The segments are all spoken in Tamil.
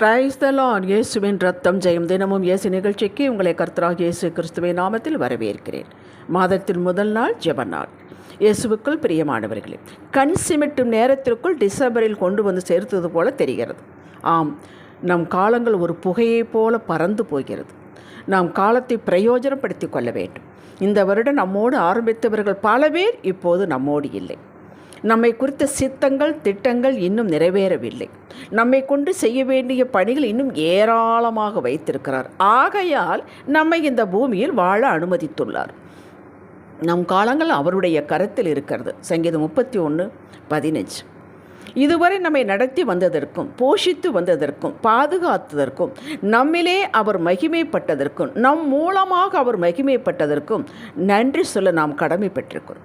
பிரைஸ் த லார்ட் இயேசுவின் ரத்தம் ஜெயம். தினமும் இயேசு நிகழ்ச்சிக்கு உங்களை கர்த்தராக இயேசு கிறிஸ்துவின் நாமத்தில் வரவேற்கிறேன். மாதத்தின் முதல் நாள் ஜெப நாள். இயேசுவுக்குள் பிரியமானவர்களே கண் சிமிட்டும் நேரத்திற்குள் டிசம்பரில் கொண்டு வந்து சேர்த்தது போல தெரிகிறது. ஆம் நம் காலங்கள் ஒரு புகையைப் போல பறந்து போகிறது. நாம் காலத்தை பிரயோஜனப்படுத்தி கொள்ள வேண்டும். இந்த வருடம் நம்மோடு ஆரம்பித்தவர்கள் பல பேர் இப்போது நம்மோடு இல்லை. நம்மை குறித்த சித்தங்கள் திட்டங்கள் இன்னும் நிறைவேறவில்லை. நம்மை கொண்டு செய்ய வேண்டிய பணிகள் இன்னும் ஏராளமாக வைத்திருக்கிறார். ஆகையால் நம்மை இந்த பூமியில் வாழ அனுமதித்துள்ளார். நம் காலங்கள் அவருடைய கரத்தில் இருக்கிறது. சங்கீதம் முப்பத்தி ஒன்று பதினஞ்சு. இதுவரை நம்மை நடத்தி வந்ததற்கும் போஷித்து வந்ததற்கும் பாதுகாத்ததற்கும் நம்மிலே அவர் மகிமைப்பட்டதற்கும் நம் மூலமாக அவர் மகிமைப்பட்டதற்கும் நன்றி சொல்ல நாம் கடமைப்பட்டிருக்கிறோம்.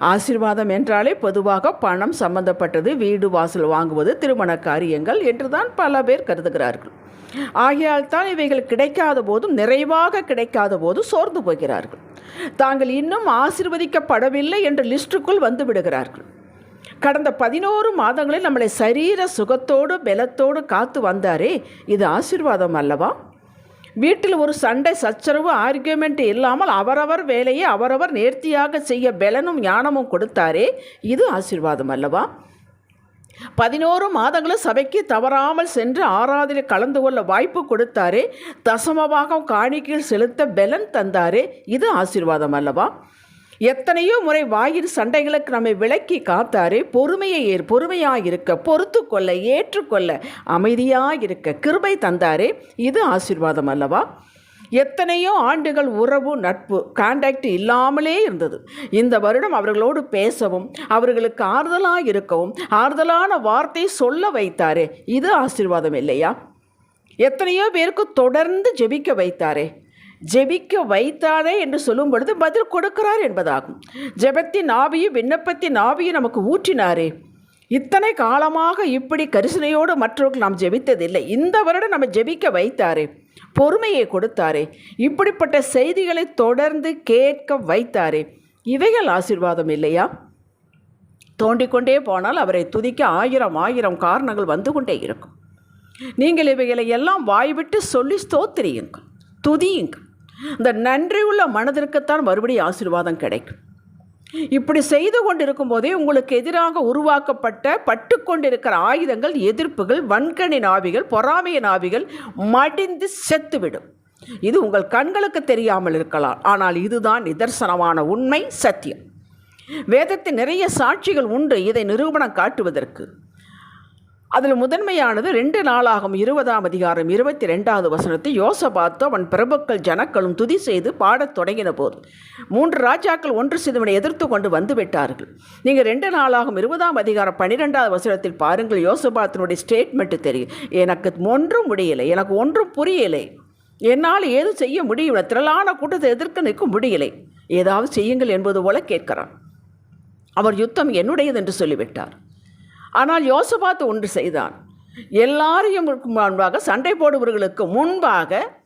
ஆசீர்வாதம் என்றாலே பொதுவாக பணம் சம்பந்தப்பட்டது வீடு வாசல் வாங்குவது திருமண காரியங்கள் என்றுதான் பல பேர் கருதுகிறார்கள். ஆகையால் தான் இவைகள் கிடைக்காத போதும் நிறைவாக கிடைக்காத போதும் சோர்ந்து போகிறார்கள். தாங்கள் இன்னும் ஆசிர்வதிக்கப்படவில்லை என்ற லிஸ்டுக்குள் வந்து விடுகிறார்கள். கடந்த பதினோரு மாதங்களில் நம்மளை சரீர சுகத்தோடு பலத்தோடு காத்து வந்தாரே இது ஆசீர்வாதம் அல்லவா? வீட்டில் ஒரு சண்டை சச்சரவு ஆர்கியூமெண்ட் இல்லாமல் அவரவர் வேலையை அவரவர் நேர்த்தியாக செய்ய பலனும் ஞானமும் கொடுத்தாரே இது ஆசீர்வாதம் அல்லவா? பதினோரு மாதங்களும் சபைக்கு தவறாமல் சென்று ஆராதனை கலந்து கொள்ள வாய்ப்பு கொடுத்தாரே தசமபாகம் காணிக்கையில் செலுத்த பலன் தந்தாரே இது ஆசீர்வாதம் அல்லவா? எத்தனையோ முறை வாயில் சண்டைகளுக்கு நம்மை விலக்கி காத்தாரே. பொறுமையை ஏற் பொறுமையாக இருக்க பொறுத்து கொள்ள ஏற்றுக்கொள்ள அமைதியாக இருக்க கிருபை தந்தாரே. இது ஆசீர்வாதம் அல்லவா? எத்தனையோ ஆண்டுகள் உறவு நட்பு கான்டாக்ட் இல்லாமலே இருந்தது. இந்த வருடம் அவர்களோடு பேசவும் அவர்களுக்கு ஆறுதலாக இருக்கவும் ஆறுதலான வார்த்தை சொல்ல வைத்தாரே. இது ஆசீர்வாதம் இல்லையா? எத்தனையோ பேருக்கு தொடர்ந்து ஜெபிக்க வைத்தாரே. ஜெபிக்க வைத்தாரே என்று சொல்லும் பொழுது பதில் கொடுக்கிறார் என்பதாகும். ஜெபத்தின் ஆவியும் விண்ணப்பத்தின் ஆவியும் நமக்கு ஊற்றினாரே. இத்தனை காலமாக இப்படி கரிசனையோடு மற்றவர்கள் நாம் ஜெபித்ததில்லை. இந்த வருடம் நம்ம ஜெபிக்க வைத்தாரே பொறுமையை கொடுத்தாரே இப்படிப்பட்ட செய்திகளை தொடர்ந்து கேட்க வைத்தாரே. இவைகள் ஆசீர்வாதம் இல்லையா? தோண்டிக்கொண்டே போனால் அவரை துதிக்க ஆயிரம் ஆயிரம் காரணங்கள் வந்து கொண்டே இருக்கும். நீங்கள் இவைகளை எல்லாம் வாய்விட்டு சொல்லி ஸ்தோத்திரியுங்கள் துதியுங்கள். இந்த நன்றி உள்ள மனதிற்குத்தான் மறுபடியும் ஆசீர்வாதம் கிடைக்கும். இப்படி செய்து கொண்டிருக்கும் போதே உங்களுக்கு எதிராக உருவாக்கப்பட்ட பட்டு கொண்டிருக்கிற ஆயுதங்கள் எதிர்ப்புகள் வன்கணி நாவிகள் பொறாமைய நாவிகள் மடிந்து செத்துவிடும். இது உங்கள் கண்களுக்கு தெரியாமல் இருக்கலாம். ஆனால் இதுதான் நிதர்சனமான உண்மை சத்தியம். வேதத்தில் நிறைய சாட்சிகள் உண்டு. இதை நிரூபணம் காட்டுவதற்கு. அதில் முதன்மையானது ரெண்டு நாளாகும் இருபதாம் அதிகாரம் இருபத்தி ரெண்டாவது வசனத்தை யோசபாத்து அவன் பிரபுக்கள் ஜனக்களும் துதி செய்து பாடத் தொடங்கின போது மூன்று ராஜாக்கள் ஒன்று சிதவனை எதிர்த்து கொண்டு வந்து விட்டார்கள். நீங்கள் ரெண்டு நாளாகும் இருபதாம் அதிகாரம் பன்னிரெண்டாவது வசனத்தில் பாருங்கள் யோசபாத்தினுடைய ஸ்டேட்மெண்ட்டு தெரியும். எனக்கு ஒன்றும் முடியலை எனக்கு ஒன்றும் புரியலை. என்னால் ஏதும் செய்ய முடியவில்லை திரளான கூட்டத்தை எதிர்க்க நிற்க முடியலை. ஏதாவது செய்யுங்கள் என்பது போல கேட்கிறான். அவர் யுத்தம் என்னுடையது என்று சொல்லிவிட்டார். ஆனால் யோசபாத்து ஒன்று செய்தான். எல்லாரையும் முன்பாக சண்டை போடுபவர்களுக்கு முன்பாக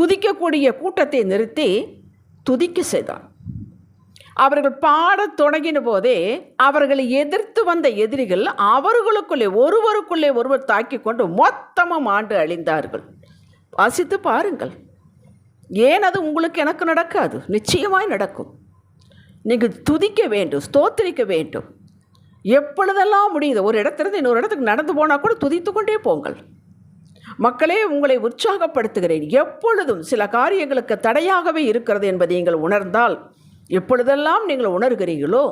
துதிக்கக்கூடிய கூட்டத்தை நிறுத்தி துதிக்க செய்தான். அவர்கள் பாடத் தொடங்கின போதே அவர்களை எதிர்த்து வந்த எதிரிகள் அவர்களுக்குள்ளே ஒருவருக்குள்ளே ஒருவர் தாக்கி கொண்டு மொத்தமும் ஆண்டு அழிந்தார்கள். வாசித்து பாருங்கள். ஏன் அது உங்களுக்கு எனக்கு நடக்காது? நிச்சயமாய் நடக்கும். நீங்கள் துதிக்க வேண்டும் ஸ்தோத்திரிக்க வேண்டும். எப்பொழுதெல்லாம் முடியுது ஒரு இடத்துலேருந்து இன்னொரு இடத்துக்கு நடந்து போனால் கூட துதித்து கொண்டே போங்கள். மக்களே உங்களை உற்சாகப்படுத்துகிறேன். எப்பொழுதும் சில காரியங்களுக்கு தடையாகவே இருக்கிறது என்பதை நீங்கள் உணர்ந்தால் எப்பொழுதெல்லாம் நீங்கள் உணர்கிறீர்களோ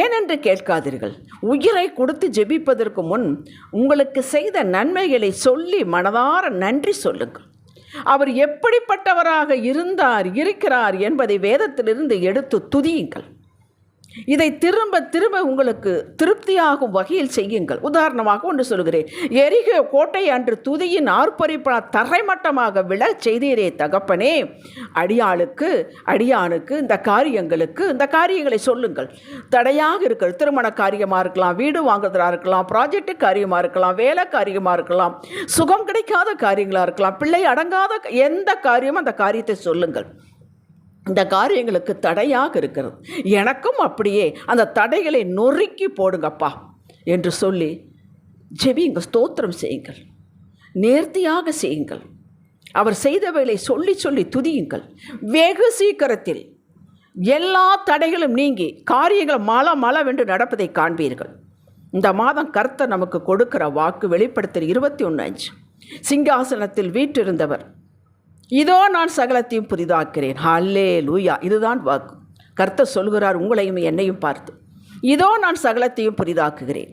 ஏனென்று கேட்காதீர்கள். உயிரை கொடுத்து ஜெபிப்பதற்கு முன் உங்களுக்கு செய்த நன்மைகளை சொல்லி மனதார நன்றி சொல்லுங்கள். அவர் எப்படிப்பட்டவராக இருந்தார் இருக்கிறார் என்பதை வேதத்திலிருந்து எடுத்து துதியுங்கள். இதை திரும்ப திரும்ப உங்களுக்கு திருப்தியாகும் வகையில் செய்யுங்கள். உதாரணமாக ஒன்று சொல்கிறேன் எரிக கோட்டை அன்று துதியின் ஆர்ப்பரிப்பா தரைமட்டமாக விழ செய்தீரே தகப்பனே. அடியாளுக்கு அடியானுக்கு இந்த காரியங்களுக்கு இந்த காரியங்களை சொல்லுங்கள். தடையாக இருக்கிற திருமண காரியமாக இருக்கலாம் வீடு வாங்குறதா இருக்கலாம் ப்ராஜெக்ட் காரியமாக இருக்கலாம் வேலை காரியமாக இருக்கலாம் சுகம் கிடைக்காத காரியங்களாக இருக்கலாம் பிள்ளை அடங்காத எந்த காரியமும் அந்த காரியத்தை சொல்லுங்கள். இந்த காரியங்களுக்கு தடையாக இருக்கிறது. எனக்கும் அப்படியே அந்த தடைகளை நொறுக்கி போடுங்கப்பா என்று சொல்லி ஜெபிங்க ஸ்தோத்திரம் செய்யுங்கள். நேர்த்தியாக செய்யுங்கள். அவர் செய்தவைகளை சொல்லி சொல்லி துதியுங்கள். வெகு சீக்கிரத்தில் எல்லா தடைகளும் நீங்கி காரியங்கள் மல மலவென்று நடப்பதை காண்பீர்கள். இந்த மாதம் கர்த்தர் நமக்கு கொடுக்கிற வாக்கு வெளிப்படுத்தல் இருபத்தி ஒன்று அஞ்சு. சிங்காசனத்தில் வீற்றிருந்தவர் இதோ நான் சகலத்தையும் புதிதாக்கிறேன் ஹல்லே லூயா இதுதான் வாக்கு. கர்த்தர் சொல்கிறார் உங்களையும் என்னையும் பார்த்து. இதோ நான் சகலத்தையும் புதிதாக்குகிறேன்.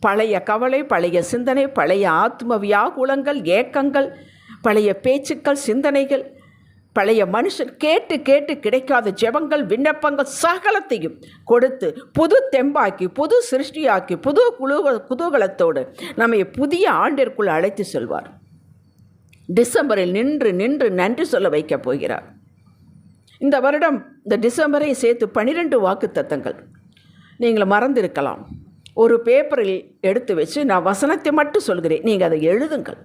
பழைய கவலை பழைய சிந்தனை பழைய ஆத்ம வியாகுலங்கள் ஏக்கங்கள் பழைய பேச்சுக்கள் சிந்தனைகள் பழைய மனுஷன் கேட்டு கேட்டு கிடைக்காத ஜெபங்கள் விண்ணப்பங்கள் சகலத்தையும் கொடுத்து புது தெம்பாக்கி புது சிருஷ்டியாக்கி புது குழு குதூகலத்தோடு நம்மை புதிய ஆண்டிற்குள் அழைத்து செல்வார். டிசம்பரில் நின்று நின்று நன்றி சொல்ல வைக்கப் போகிறார். இந்த வருடம் இந்த டிசம்பரை சேர்த்து பனிரெண்டு வாக்கு தத்தங்கள் நீங்கள் மறந்திருக்கலாம். ஒரு பேப்பரில் எடுத்து வச்சு நான் வசனத்தை மட்டும் சொல்கிறேன். நீங்கள் அதை எழுதுங்கள்.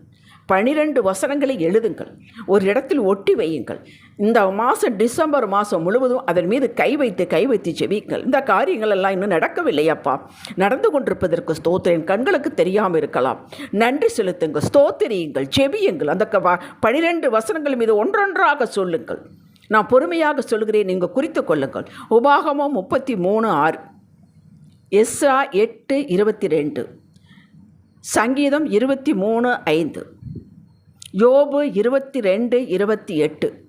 பனிரெண்டு வசனங்களை எழுதுங்கள். ஒரு இடத்தில் ஒட்டி வையுங்கள். இந்த மாதம் டிசம்பர் மாதம் முழுவதும் அதன் மீது கை வைத்து கை வைத்து செவியுங்கள் இந்த காரியங்கள் எல்லாம் இன்னும் நடக்கவில்லையப்பா நடந்து கொண்டிருப்பதற்கு ஸ்தோத்திரன் கண்களுக்கு தெரியாமல் இருக்கலாம். நன்றி செலுத்துங்கள் ஸ்தோத்திரியுங்கள் செவியுங்கள் அந்த க பனிரெண்டு வசனங்கள் மீது ஒன்றொன்றாக சொல்லுங்கள். நான் பொறுமையாக சொல்கிறேன் நீங்கள் குறித்து கொள்ளுங்கள். உபாகமம் முப்பத்தி மூணு ஆறு. எஸ்ரா எட்டு இருபத்தி ரெண்டு. சங்கீதம் இருபத்தி மூணு ஐந்து. யோபு இருபத்தி ரெண்டு இருபத்தி எட்டு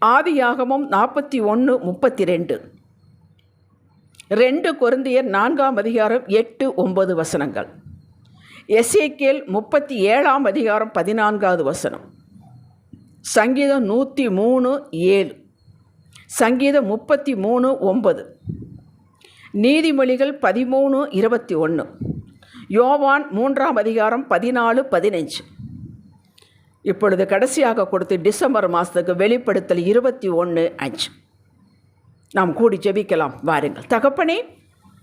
ஆதியாகமும் நாற்பத்தி ஒன்று முப்பத்தி ரெண்டு ரெண்டு குருந்தியர் நான்காம் அதிகாரம் எட்டு ஒன்பது வசனங்கள். எஸ்ஏகேல் முப்பத்தி ஏழாம் அதிகாரம் பதினான்காவது வசனம். சங்கீதம் நூற்றி மூணு ஏழு. சங்கீதம் முப்பத்தி மூணு ஒன்பது. நீதிமொழிகள் பதிமூணு இருபத்தி ஒன்று யோவான் மூன்றாம் அதிகாரம் பதினாலு பதினஞ்சு. இப்பொழுது கடைசியாக கொடுத்து டிசம்பர் மாதத்துக்கு வெளிப்படுத்தல் இருபத்தி ஒன்று அஞ்சு நாம் கூடி ஜெபிக்கலாம். வாருங்கள். தகப்பனே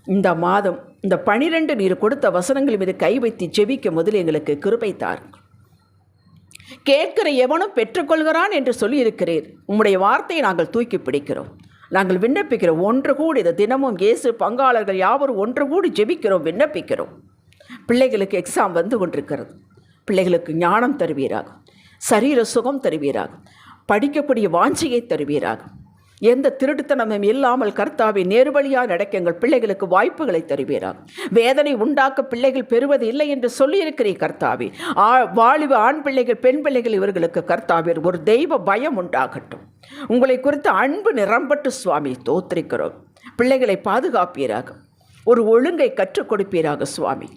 இந்த மாதம் இந்த பனிரெண்டு நீர் கொடுத்த வசனங்கள் மீது கை வைத்து ஜெபிக்க முதல் எங்களுக்கு கிருபை தாருங்கள். கேட்கிற எவனும் பெற்றுக்கொள்கிறான் என்று சொல்லியிருக்கிறீர். உம்முடைய வார்த்தையை நாங்கள் தூக்கி பிடிக்கிறோம். நாங்கள் விண்ணப்பிக்கிறோம். ஒன்று கூடி இந்த தினமும் இயேசு பங்காளர்கள் யாவரும் ஒன்று கூடி ஜெபிக்கிறோம் விண்ணப்பிக்கிறோம். பிள்ளைகளுக்கு எக்ஸாம் வந்து கொண்டிருக்கிறது. பிள்ளைகளுக்கு ஞானம் தருவீராக. சரீர சுகம் தருவீராக. படிக்கக்கூடிய வாஞ்சியை தருவீராக. எந்த திருட்டுத்தனமும் இல்லாமல் கர்த்தாவை நேர்வழியாக நடக்க எங்கள் பிள்ளைகளுக்கு வாய்ப்புகளை தருவீராக. வேதனை உண்டாக்க பிள்ளைகள் பெறுவது இல்லை என்று சொல்லியிருக்கிறீ கர்த்தாவே. ஆ வாலிப ஆண் பிள்ளைகள் பெண் பிள்ளைகள் இவர்களுக்கு கர்த்தாவே ஒரு தெய்வ பயம் உண்டாகட்டும். உங்களை குறித்து அன்பு நிரம்பட்டு சுவாமி தோத்திருக்கிறோம் பிள்ளைகளை பாதுகாப்பீராக. ஒரு ஒழுங்கை கற்றுக் கொடுப்பீராக சுவாமி.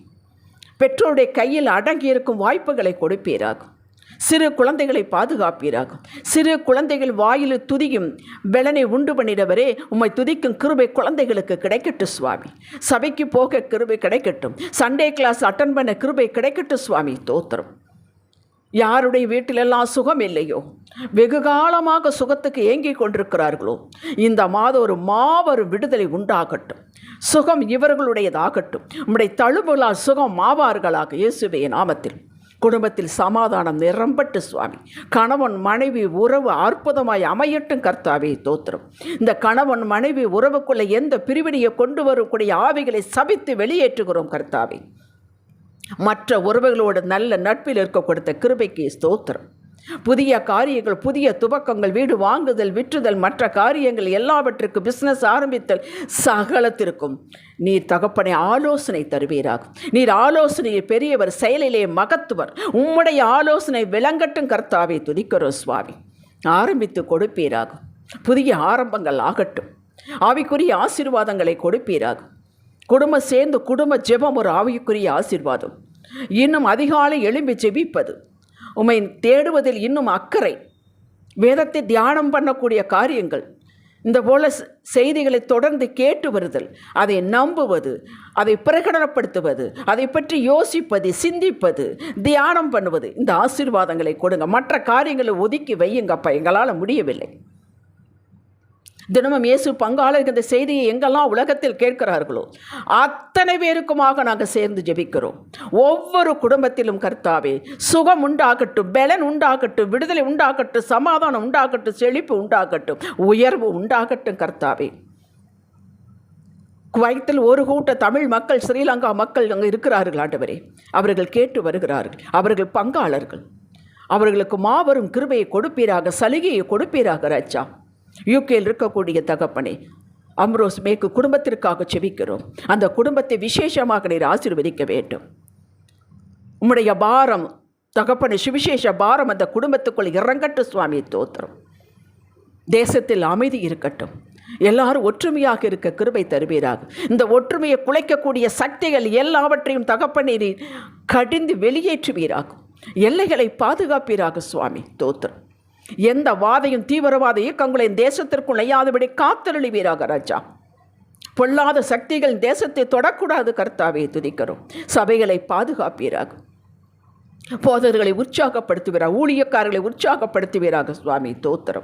பெற்றோருடைய கையில் அடங்கியிருக்கும் வாய்ப்புகளை கொடுப்பீராகும். சிறு குழந்தைகளை பாதுகாப்பீராகும். சிறு குழந்தைகள் வாயில் துதியும் வெளனை உண்டு பண்ணிடவரே உம்மை துதிக்கும் கிருபை குழந்தைகளுக்கு கிடைக்கட்டும் சுவாமி. சபைக்கு போக கிருபை கிடைக்கட்டும். சண்டே கிளாஸ் அட்டன் பண்ண கிருபை கிடைக்கட்டும் சுவாமி தோத்திரம். யாருடைய வீட்டிலெல்லாம் சுகம் இல்லையோ? வெகு காலமாக சுகத்துக்கு ஏங்கி கொண்டிருக்கிறார்களோ? இந்த மாதம் ஒரு மாபெரும் விடுதலை உண்டாகட்டும். சுகம் இவர்களுடையதாகட்டும். உம்முடைய தழுவுகளால் சுகம் மாவார்களாக இயேசுவே நாமத்தில். குடும்பத்தில் சமாதானம் நிரம்பட்டு சுவாமி. கணவன் மனைவி உறவு அற்புதமாய் அமையட்டும் கர்த்தாவே தோத்திரம் இந்த கணவன் மனைவி உறவுக்குள்ளே எந்த பிரிவினையை கொண்டு வரக்கூடிய ஆவிகளை சபித்து வெளியேற்றுகிறோம் கர்த்தாவே. மற்ற உறவுகளோடு நல்ல நட்பில் இருக்க கொடுத்த கிருபைக்கு ஸ்தோத்திரம். புதிய காரியங்கள் புதிய துவக்கங்கள் வீடு வாங்குதல் விற்றுதல் மற்ற காரியங்கள் எல்லாவற்றுக்கும் பிஸ்னஸ் ஆரம்பித்தல் சகலத்திற்கும் நீர் தகப்பனை ஆலோசனை தருவீராகும் நீர் ஆலோசனையை பெரியவர் செயலிலே மகத்துவர். உம்முடைய ஆலோசனை விளங்கட்டும் கர்த்தாவை துதிக்கிறோம் சுவாமி. ஆரம்பித்து கொடுப்பீராகும் புதிய ஆரம்பங்கள் ஆகட்டும். ஆவிக்குரிய ஆசீர்வாதங்களை கொடுப்பீராகும் குடும்பம் சேர்ந்து குடும்ப ஜெபம் ஒரு ஆவிக்குரிய ஆசீர்வாதம். இன்னும் அதிகாலை எழும்பி ஜெபிப்பது. உமை தேடுவதில் இன்னும் அக்கறை. வேதத்தை தியானம் பண்ணக்கூடிய காரியங்கள். இந்த போல செய்திகளை தொடர்ந்து கேட்டு வருதல். அதை நம்புவது அதை பிரகடனப்படுத்துவது அதை பற்றி யோசிப்பது சிந்திப்பது தியானம் பண்ணுவது. இந்த ஆசீர்வாதங்களை கொடுங்க. மற்ற காரியங்களை ஒதுக்கி வையுங்கப்பா. எங்களால் முடியவில்லை. தினமும் இயேசு பங்காளர்கள் இந்த செய்தியை எங்கெல்லாம் உலகத்தில் கேட்கிறார்களோ அத்தனை பேருக்குமாக நாங்கள் சேர்ந்து ஜெபிக்கிறோம். ஒவ்வொரு குடும்பத்திலும் கர்த்தாவே சுகம் உண்டாகட்டும் பலன் உண்டாகட்டும் விடுதலை உண்டாகட்டும் சமாதானம் உண்டாகட்டும் செழிப்பு உண்டாகட்டும் உயர்வு உண்டாகட்டும் கர்த்தாவே. குவைத்தில் ஒரு கூட்ட தமிழ் மக்கள் ஸ்ரீலங்கா மக்கள் அங்கே இருக்கிறார்கள் ஆண்டவரே. அவர்கள் கேட்டு வருகிறார்கள். அவர்கள் பங்காளர்கள். அவர்களுக்கு மாபெரும் கிருபையை கொடுப்பீராக சலுகையை கொடுப்பீராக ராஜா. யூகேயில் இருக்கக்கூடிய தகப்பனே அம்ரோஸ் மேற்கு குடும்பத்திற்காக செபிக்கிறோம். அந்த குடும்பத்தை விசேஷமாக நீர் ஆசீர்வதிக்க வேண்டும். உம்முடைய பாரம் தகப்பனை சுவிசேஷ பாரம் அந்த குடும்பத்துக்குள் இறங்கட்டு சுவாமி தோத்திரம். தேசத்தில் அமைதி இருக்கட்டும். எல்லாரும் ஒற்றுமையாக இருக்க கிருபை தருவீராக. இந்த ஒற்றுமையை குலைக்கக்கூடிய சக்திகள் எல்லாவற்றையும் தகப்பனீரி கடிந்து வெளியேற்றுவீராகும் எல்லைகளை பாதுகாப்பீராக சுவாமி தோத்திரம். எந்த வாதையும் தீவிரவாத இயக்கங்களை தேசத்திற்குள் நெய்யாதபடி காத்தருளிவீராக ராஜா. பொல்லாத சக்திகள் தேசத்தை தொடக்கூடாது கர்த்தாவை துதிக்கிறோம். சபைகளை பாதுகாப்பீராக. போதர்களை உற்சாகப்படுத்துவீராக ஊழியக்காரர்களை உற்சாகப்படுத்துவீராக சுவாமி தோத்திரம்.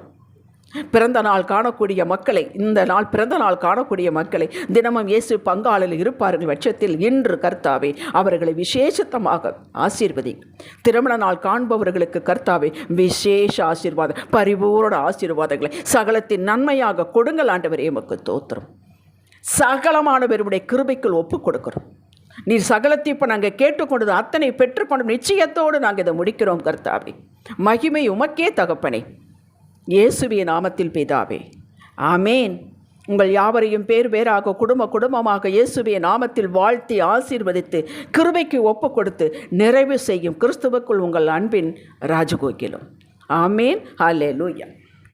பிறந்த நாள் காணக்கூடிய மக்களை இந்த நாள் பிறந்த நாள் காணக்கூடிய மக்களை தினமும் இயேசு பங்காளில் இருப்பார்கள் பட்சத்தில் இன்று கர்த்தாவே அவர்களை விசேஷத்தமாக ஆசீர்வதி. திருமண நாள் காண்பவர்களுக்கு கர்த்தாவே விசேஷ ஆசீர்வாதம் பரிபூர்ண ஆசீர்வாதங்களை சகலத்தின் நன்மையாக கொடுங்கள் ஆண்டவரே எமக்கு தோத்திரம். சகலமானவருடைய கிருபைக்குள் ஒப்பு கொடுக்கிறோம். நீர் சகலத்தை இப்போ நாங்கள் கேட்டுக்கொண்டது அத்தனை பெற்றுக்கொண்டும் நிச்சயத்தோடு நாங்கள் இதை முடிக்கிறோம் கர்த்தாவே. மகிமை உமக்கே தகப்பனே. இயேசுவிய நாமத்தில் பிதாவே. ஆமேன். உங்கள் யாவரையும் பேர் பேராக குடும்ப குடும்பமாக இயேசுவிய நாமத்தில் வாழ்த்தி ஆசீர்வதித்து கிருபைக்கு ஒப்பு கொடுத்து நிறைவு செய்யும் கிறிஸ்துவுக்குள் உங்கள் அன்பின் ராஜகோகிலும். ஆமேன். ஹalleluya.